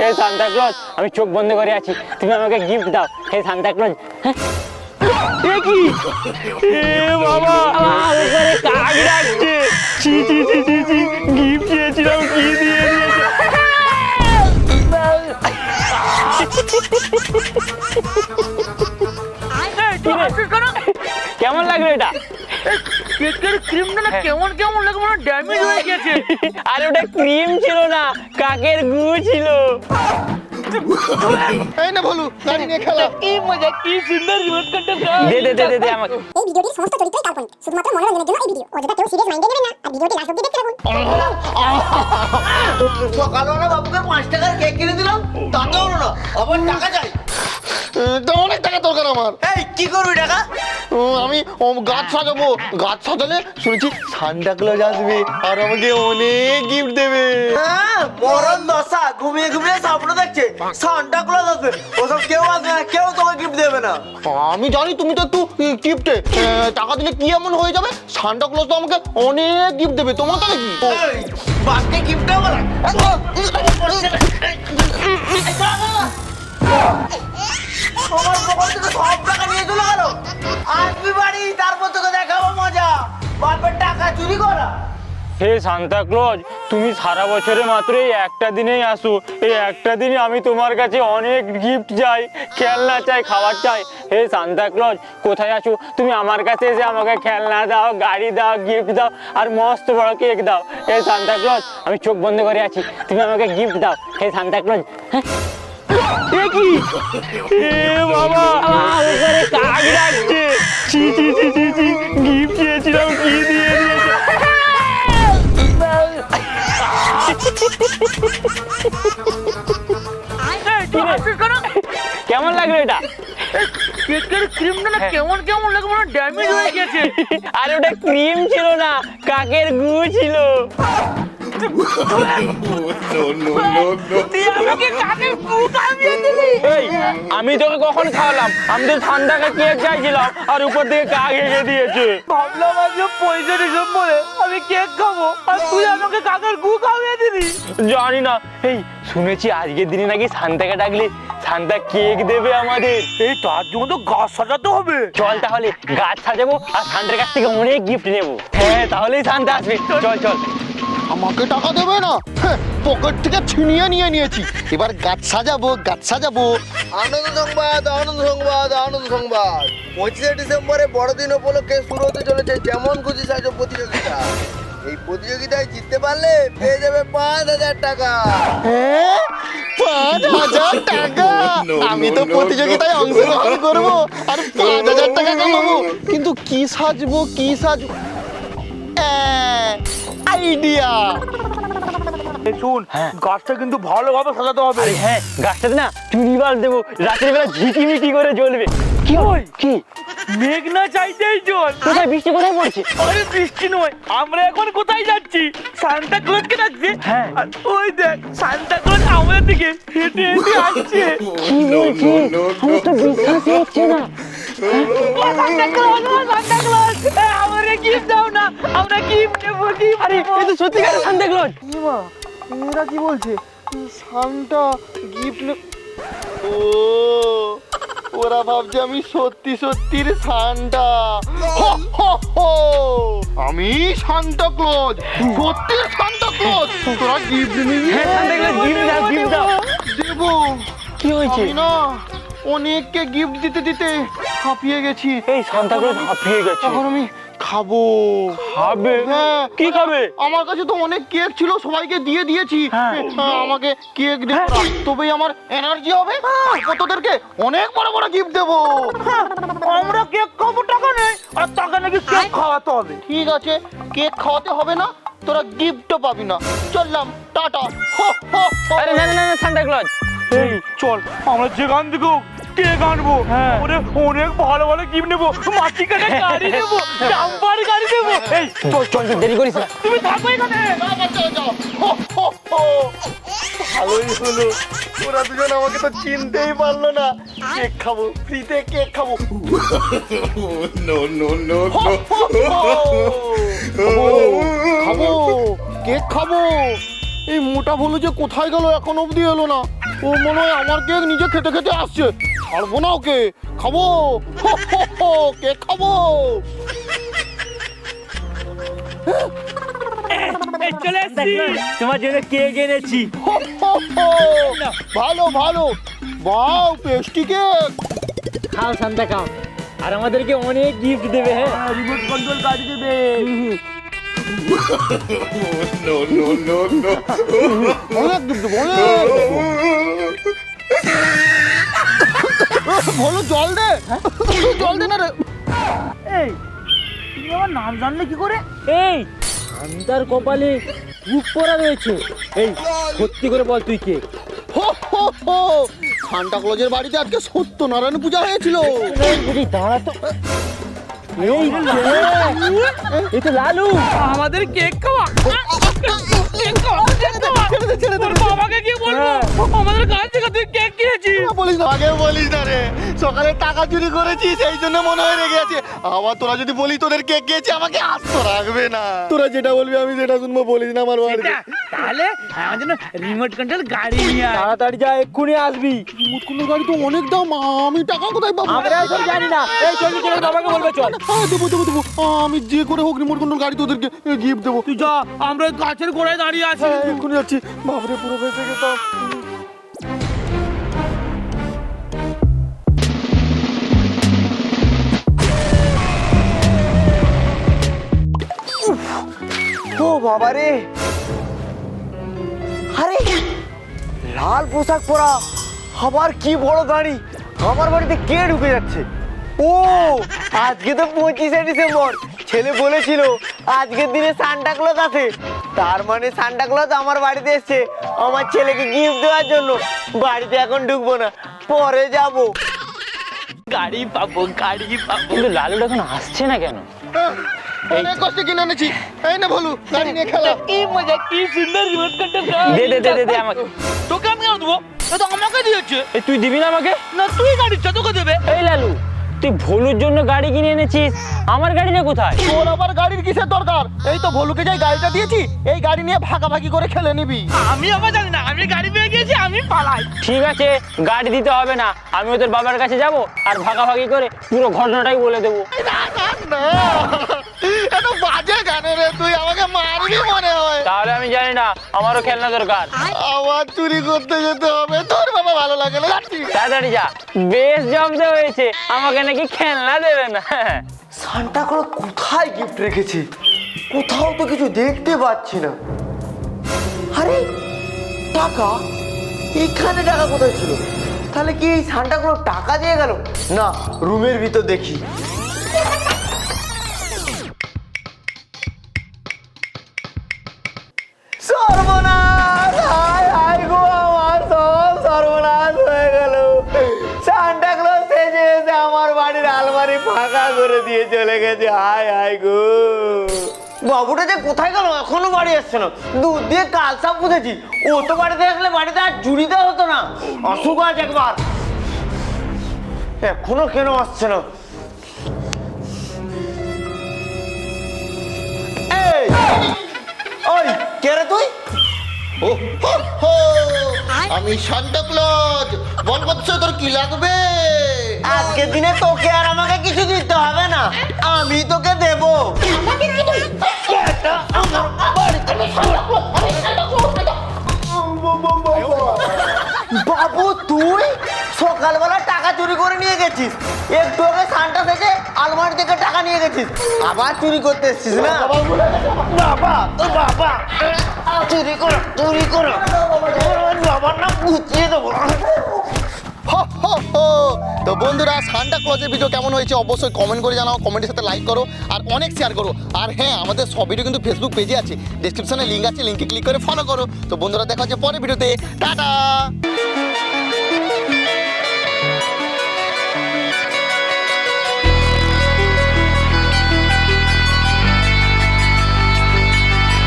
হে Santa Claus আমি চোখ বন্ধ করে আছি। তুমি আমাকে গিফট দাও। হে সান্তা ক্লজ এ কি? এ বাবা! আমার উপরে কাক ডাকছে ছি ছি ছি ছি ছি গিফট চেয়েছিলাম কি দিয়ে দিয়েছে? কেমন লাগল এটা? কেকের ক্রিমটা না কেমন কেমন লাগে মনে ড্যামেজ হয়ে গেছে। আরে ওটা ক্রিম ছিল না কাকের গু ছিল। এই না বলু গাড়ি নিয়ে খেলা। কি মজা কি সুন্দর রিমোট কন্ট্রোল দে দে দে দে দে আমাকে। এই ভিডিওটির সমস্ত চরিত্রই কাল্পনিক শুধুমাত্র মনোরঞ্জনের জন্য এই ভিডিও। অযথা কেউ সিরিয়াস মাইন্ডে নেবেন না। আর ভিডিওটি লাস্ট অব্দি দেখতে থাকুন। সকালবেলা বাবুকে পাঁচ টাকার কেক কিনে দিলাম তাতে হলো না। আবার টাকা চাই। তো অনেক টাকা দরকার আমার এই কি করবি টাকা আমি গাছ সাজাবো গাছ সাজালে শুনেছি সান্টা ক্লজ আসবে আর আমাকে অনেক গিফট দেবে হ্যাঁ মরণ দশা ঘুমিয়ে ঘুমিয়ে স্বপ্ন দেখছে সান্টা ক্লজ আসবে ওসব কেউ আসবে না কেউ তোকে গিফট দেবে না আমি জানি তুমি তো একটু গিফটে টাকা দিলে কি এমন হয়ে যাবে সান্টা ক্লজ তো আমাকে অনেক গিফট দেবে তোমার তাহলে কি বাপকে গিফট দেবো না আমার পকেট থেকে সব টাকা নিয়ে চলে গেল। আসবি বাড়ি, তারপর তোকে দেখাবো মজা। বাপের টাকা চুরি করা। হে সান্তা ক্লজ, তুমি সারা বছরে মাত্র এই একটা দিনেই আসো। এই একটা দিনে আমি তোমার কাছে অনেক গিফট চাই, খেলনা চাই, খাবার চাই। হে সান্তা ক্লজ, কোথায় আছো? তুমি আমার কাছে এসে আমাকে খেলনা দাও, গাড়ি দাও গিফট দাও, আর মস্ত বড় কেক দাও। হে সান্তা ক্লজ, আমি চোখ বন্ধ করে আছি। তুমি আমাকে গিফট দাও। হে সান্তা ক্লজ হ্যাঁ? এ বাবা কাক ডাকছে গিফট কি? দিয়ে দিয়েছে কেমন লাগল এটা? কেকের ক্রিমটা না কেমন কেমন লাগে মনে ড্যামেজ হয়ে গেছে। আরে ওটা ক্রিম ছিল না কাকের গু ছিল। তুই আমাকে কাকে কুকামিয়ে দিলি এই আমি তোকে কখন খাওয়ালাম? আমি তো ঠান্ডাকে কেক চাইছিলাম? আর উপর থেকে কাক এগিয়ে দিয়েছে। ভাবলাম আজকে পয়সা বলে আমি কেক খাব আর তুই আমাকে কাকের গু খাওয়িয়ে দিলি জানি না। এই শুনেছি আজকের দিনে নাকি সান্তাকে ডাকলে সান্তা কেক দেবে আমাদের। এই তার জন্য তো গাছ সাজাতে হবে। চল তাহলে গাছ সাজাবো আর সান্তার কাছ থেকে অনেক গিফট নেব। হ্যাঁ তাহলেই সান্তা আসবে। চল চল। আমাকে টাকা দেবে না? হ্যাঁ, পকেট থেকে ছিনিয়ে নিয়ে নিয়েছি। এবার গাছ সাজাবো গাছ সাজাবো। আনন্দ সংবাদ আনন্দ সংবাদ আনন্দ সংবাদ। পঁচিশে ডিসেম্বরে বড়দিন উপলক্ষে শুরু হতে চলেছে যেমন খুশি সাজো প্রতিযোগিতা। এই প্রতিযোগিতায় জিততে পারলে পেয়ে যাবে পাঁচ হাজার টাকা। পাঁচ হাজার টাকা? আমি তো প্রতিযোগিতায় অংশগ্রহণ করব আর পাঁচ হাজার টাকা কামাবো কিন্তু কি সাজবো কি সাজবো আইডিয়া। শুন গাছটা কিন্তু ভালোভাবে সাজাতে হবে। হ্যাঁ গাছটাতে না চুরি বাল দেবো রাতের বেলা ঝিটিমিটি করে জ্বলবে। কি ওই? কি? মেঘ না চাইতেই জল। কোথায়? বৃষ্টি কোথায় পড়ছে? আরে বৃষ্টি নয় আমরা এখন কোথায় যাচ্ছি? সান্তা ক্লজকে ডাকছে। হ্যাঁ। ওই দেখ সান্তা ক্লজ আমাদের দিকে হেঁটে হেঁটে আসছে। কি বলছে? আমার তো বিশ্বাসই হচ্ছে না। সান্তা ক্লজ সান্তা ক্লজ আমারে আরে এ তো সত্যিকার সান্তা ক্লজ ইমা এরা কি বলছে? সান্টা গিফট ও ওরা ভাবছে আমি সত্যি সত্যির সান্টা। আমি সান্টা ক্লজ সত্যি সান্টা ক্লজ। তোরা গিফট নিবি? হ্যাঁ ক্লজ গিফট দাও গিফট দাও। দেবো কি হয়েছে? না অনেককে গিফট দিতে দিতে হাঁপিয়ে গেছি। এই সান্তা ক্লজ হাঁপিয়ে গেছে। এখন আমি খাব। খাবে? হ্যাঁ। কি খাবে? আমার কাছে তো অনেক কেক ছিল সবাইকে দিয়ে দিয়েছি। হ্যাঁ। হ্যাঁ, আমাকে কেক দেবো না। তবেই আমার এনার্জি হবে। কতদেরকে অনেক বড় বড় গিফট দেবো। আমরা কেক খাব টাকা নেই আর টাকা নাকি কেক খাওয়াতে হবে। ঠিক আছে কেক খাওয়াতে হবে না তোরা গিফটও পাবি না। চললাম টাটা। আরে না না না সান্তা ক্লজ এই চল আমরা যেখান থেকে কেক আনব হ্যাঁ। ওরে অনেক ভালো ভালো গিফট নেব। মাটি কাটা গাড়ি নেব ডাম্পার গাড়ি নেব। এই চল চল দেরি করিস না। তুমি থাকো এখানে। ভালোই হলো। ওরা দুজন আমাকে তো চিনতেই পারল না। কেক খাব ফ্রিতে কেক খাব. হো, হো। খাব খাব কেক খাব। এই মোটা ভুলু যে কোথায় গেল এখন অবধি এলো না। ও মনে হয় আমার কেক নিজে খেতে খেতে আসছে। ছাড়বো না ওকে। খাব। কেক খাব। চলে তোমার জন্য কেক এনেছি। ভালো ভালো। বাও পেস্টি কেক। খাও শান্তা খাও। আর আমাদেরকে অনেক গিফট দেবে হ্যাঁ? রিমোট কন্ট্রোল গাড়ি দেবে। No, no, no, no. অনেক দেবো। ভালো জল দে। জল দে না রে। এই তুমি আমার নাম জানলে কি করে? এই শান্তার কপালে রূপ পরা রয়েছে। এই সত্যি করে বল তুই কে? হো, হো, হো। সান্টা ক্লজের বাড়িতে আজকে সত্যনারায়ণ পূজা হয়েছিল। দাঁড়া তো। এই কে? লালু। আমাদের কেক কেক খাওয়া। কেক খাওয়া। ছেড়ে দে, ছেড়ে দে, বাবাকে কি বলব আমাদের কাছ থেকে তুই কেক কিনেছিস। বলিস না আগে বলিস না রে। সকালে টাকা চুরি করেছি সেই জন্য মনে হয় রেগে আছে। আবার তোরা যদি বলি তোদের আমাকে আস্ত রাখবে না। তোরা যেটা বলবি আমি সেটা শুনব বলিস না আমার বাড়িতে। তাহলে আমার জন্য রিমোট কন্ট্রোল গাড়ি নিয়ে তাড়াতাড়ি যা এক্ষুনি আসবি। রিমোট কন্ট্রোল গাড়ি তো অনেক দাম। আমি টাকা কোথায় পাবো? আমরা এসব জানি না। এই চল চল বাবাকে বলবে চল। হ্যাঁ দেবো দেবো দেবো। আমি যে করে হোক রিমোট কন্ট্রোল গাড়ি তোদেরকে গিফট দেবো। তুই যা আমরা গাছের গোড়ায় দাঁড়িয়ে আছি। হ্যাঁ যাচ্ছি। বাবরে পুরো গেতাম ও বাবা রে আরে, লাল পোশাক পরা আবার কি বড় গাড়ি আমার বাড়িতে কে ঢুকে যাচ্ছে? ও, আজকে তো পঁচিশে ডিসেম্বর। ছেলে বলেছিল আজকের দিনে সান্টা ক্লজ আছে। তার মানে সান্টা ক্লজ আমার বাড়িতে এসছে। আমার ছেলেকে গিফট দেওয়ার জন্য। বাড়িতে এখন ঢুকবো না। পরে যাব। গাড়ি পাবো গাড়ি পাবো। কিন্তু লালুটা এখন আসছে না কেন? অনেক কষ্টে কিনে এনেছি। এই না বলু গাড়ি নিয়ে খেলা। কি মজা কি সুন্দর রিমোট কন্ট্রোল দে দে দে দে দে আমাকে। তোকে আমি কেন দেবো ও তো আমাকে দিয়েছে। তুই দিবি না আমাকে? না তুই গাড়িটা তোকে দেবে। এই লালু। তুই ভলুর জন্য গাড়ি কিনে এনেছিস? আমার গাড়ি না কোথায়? তোর আবার গাড়ির কিসের দরকার? এই তো ভলুকে যাই গাড়িটা দিয়েছি এই গাড়ি নিয়ে ভাগাভাগি করে খেলে নিবি। আমি আবার জানি না আমি গাড়ি পেয়ে গেছি আমি পালাই। ঠিক আছে গাড়ি দিতে হবে না আমি ওদের বাবার কাছে যাব আর ভাগাভাগি করে পুরো ঘটনাটাই বলে দেবো। না। এত বাজে গানে রে তুই আমাকে মারবি মনে হয়। তাহলে আমি জানি না আমারও খেলনা দরকার। আবার চুরি করতে যেতে হবে তোর বাবা ভালো লাগে না তাড়াতাড়ি যা বেশ জব্দ হয়েছে আমাকে নাকি খেলনা দেবে না। সান্টা ক্লজ কোথায় গিফট রেখেছে? কোথাও তো কিছু দেখতে পাচ্ছি না। আরে টাকা? এখানে টাকা কোথায় ছিল? তাহলে কি এই সান্টা ক্লজ টাকা দিয়ে গেল? না রুমের ভিতর দেখি। করে দিয়ে চলে গেছে। হায় হায় গো। বাবুটা যে কোথায় গেল? এখনও বাড়ি আসছে না। দুধ দিয়ে কাল সাপ পুঁতেছি। ও তো বাড়িতে আসলে বাড়িতে আর জুড়িতে হতো না। অসুখ আজ একবার। এখনও কেন আসছে না? ওই কে রে তুই? ও হো, হো, আমি সান্টা ক্লজ। বল বৎস তোর কি লাগবে? আজকের দিনে তোকে আর আমাকে কিছু দিতে হবে না। আমি তোকে দেব। বাবু, তুই সকালবেলা টাকা চুরি করে নিয়ে গেছিস। একটু আগে সানটা থেকে আলমারি থেকে টাকা নিয়ে গেছিস। আবার চুরি করতে এসছিস না? বাবা তোর বাবা। চুরি করো চুরি করো। বাবার না বুঝিয়ে দেবো। তো বন্ধুরা সান্টা ক্লজের ভিডিও কেমন হয়েছে অবশ্যই কমেন্ট করে জানাও কমেন্টের সাথে লাইক করো আর অনেক শেয়ার করো। আর হ্যাঁ আমাদের সব ভিডিও কিন্তু ফেসবুক পেজে আছে। ডিসক্রিপশানে লিঙ্ক আছে লিঙ্কে ক্লিক করে ফলো করো। তো বন্ধুরা, দেখা হচ্ছে পরে ভিডিওতে টাটা!